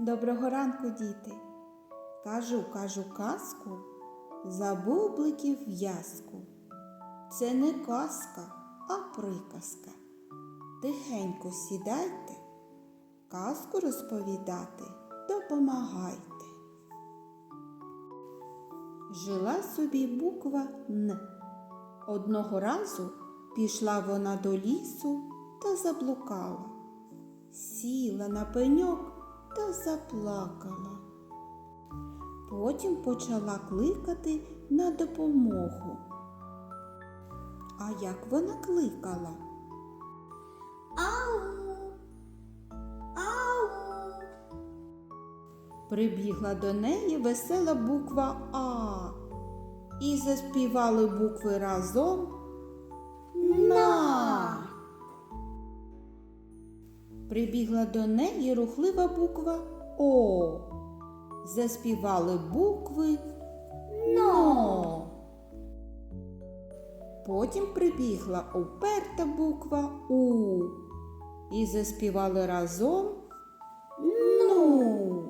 Доброго ранку, діти. Кажу, кажу казку за бубликів в'язку. Це не казка, а приказка. Тихенько сідайте, казку розповідати допомагайте. Жила собі буква Н. Одного разу пішла вона до лісу та заблукала. Сіла на пеньок та заплакала. Потім почала кликати на допомогу. А як вона кликала? Ау! Ау! Прибігла до неї весела буква А. І заспівали букви разом На. Прибігла до неї рухлива буква О. Заспівали букви Но. Потім прибігла уперта буква У. І заспівали разом Ну.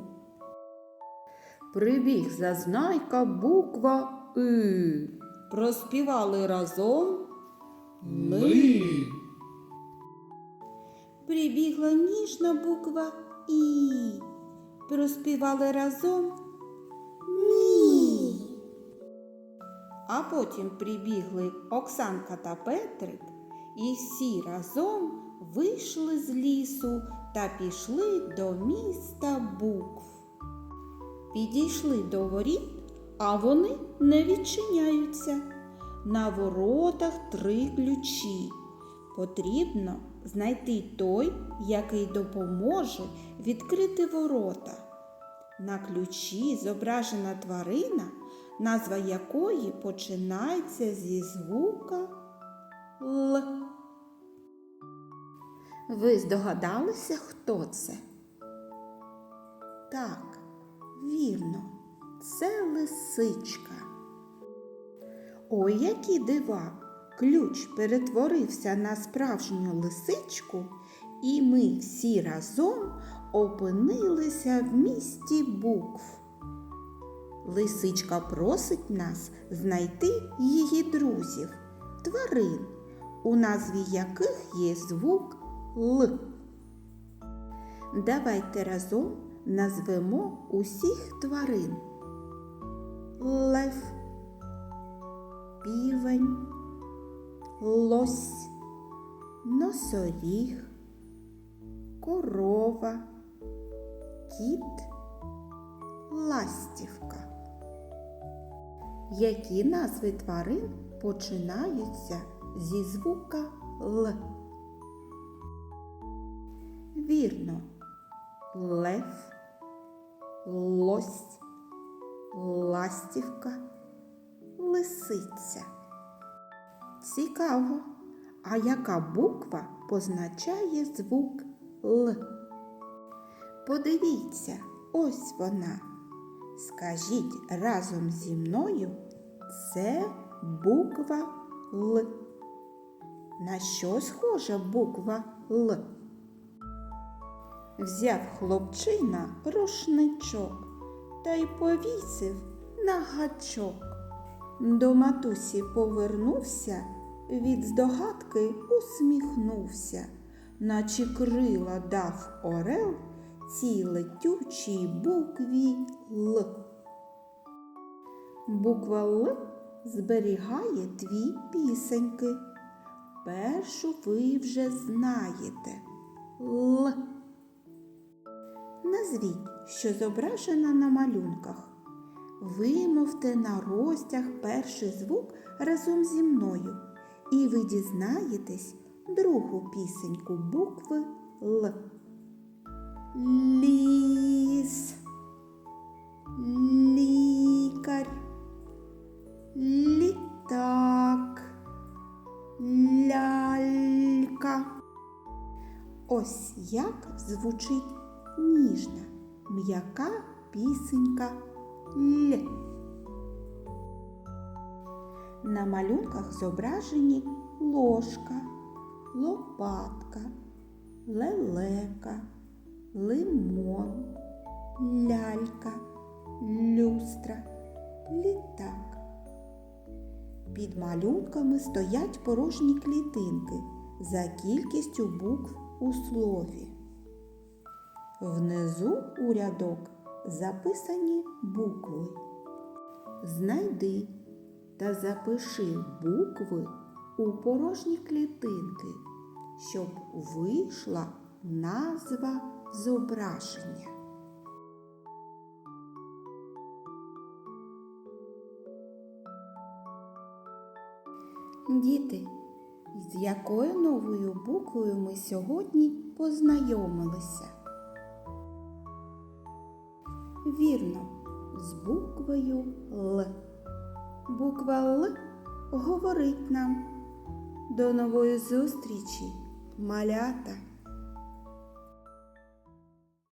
Прибіг зазнайка буква И. Проспівали разом Ми. Прибігла ніжна буква І. Проспівали разом Ні. А потім прибігли Оксанка та Петрик і всі разом вийшли з лісу та пішли до міста букв. Підійшли до воріт, а вони не відчиняються. На воротах три ключі. Потрібно знайти той, який допоможе відкрити ворота. На ключі зображена тварина, назва якої починається зі звука Л. Ви здогадалися, хто це? Так, вірно, це лисичка. Ой, які дива! Ключ перетворився на справжню лисичку, і ми всі разом опинилися в місті букв. Лисичка просить нас знайти її друзів, тварин, у назві яких є звук Л. Давайте разом назвемо усіх тварин. Лев, півень, лось, носоріг, корова, кіт, ластівка. Які назви тварин починаються зі звука Л? Вірно, лев, лось, ластівка, лисиця. Цікаво, а яка буква позначає звук Л? Подивіться, ось вона. Скажіть разом зі мною, це буква Л. На що схожа буква Л? Взяв хлопчина рушничок та й повісив на гачок. До матусі повернувся, від здогадки усміхнувся, наче крила дав орел цій летючій букві Л. Буква Л зберігає дві пісеньки. Першу ви вже знаєте Л. Назвіть, що зображено на малюнках. Вимовте на розтяг перший звук разом зі мною, і ви дізнаєтесь другу пісеньку букви Л. Ліс, лікар, літак, лялька. Ось як звучить ніжна, м'яка пісенька Л. На малюнках зображені ложка, лопатка, лелека, лимон, лялька, люстра, літак. Під малюнками стоять порожні клітинки за кількістю букв у слові. Внизу у рядок записані букви. Знайди та запиши букви у порожні клітинки, щоб вийшла назва зображення. Діти, з якою новою буквою ми сьогодні познайомилися? Вірно, з буквою Л. Буква Л говорить нам. До нової зустрічі, малята!